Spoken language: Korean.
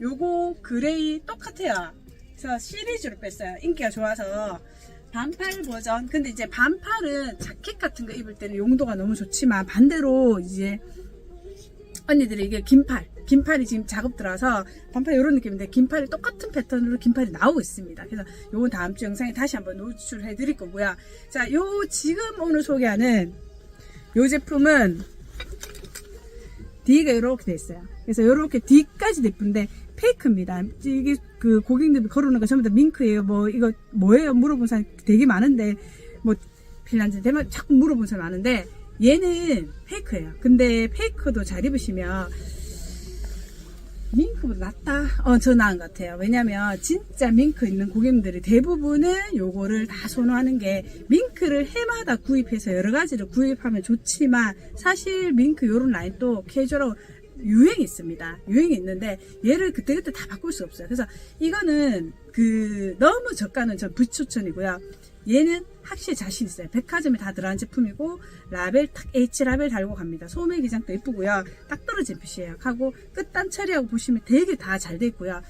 요거 그레이 똑같아요. 그래서 시리즈로 뺐어요. 인기가 좋아서. 반팔 버전. 근데 이제 반팔은 자켓 같은 거 입을 때는 용도가 너무 좋지만 반대로 이제 언니들이 이게 긴팔. 긴팔이 지금 작업 들어서 반팔 이런 느낌인데 긴팔이 똑같은 패턴으로 긴팔이 나오고 있습니다. 그래서 요건 다음 주 영상에 다시 한번 노출해 드릴 거고요. 자, 요 지금 오늘 소개하는 요 제품은 D가 이렇게 돼 있어요. 그래서 이렇게 D까지 예쁜데 페이크입니다. 이게 그 고객님들 걸어오는 거 전부 다 밍크예요. 뭐 이거 뭐예요? 물어본 사람 되게 많은데 뭐 핀란드 대만 자꾸 물어본 사람 많은데 얘는 페이크예요. 근데 페이크도 잘 입으시면 밍크보다 낫다? 어, 저 나은 것 같아요. 왜냐면 진짜 밍크 있는 고객님들이 대부분은 요거를 다 선호하는 게 밍크를 해마다 구입해서 여러 가지를 구입하면 좋지만 사실 밍크 요런 라인도 캐주얼하고 유행이 있습니다. 유행이 있는데 얘를 그때그때 다 바꿀 수 없어요. 그래서 이거는 그 너무 저가는 전 부추천이고요. 얘는 확실히 자신 있어요. 백화점에 다 들어간 제품이고 라벨 탁 H 라벨 달고 갑니다. 소매 기장도 예쁘고요. 딱 떨어진 핏이에요. 하고 끝단 처리하고 보시면 되게 다 잘 돼 있고요.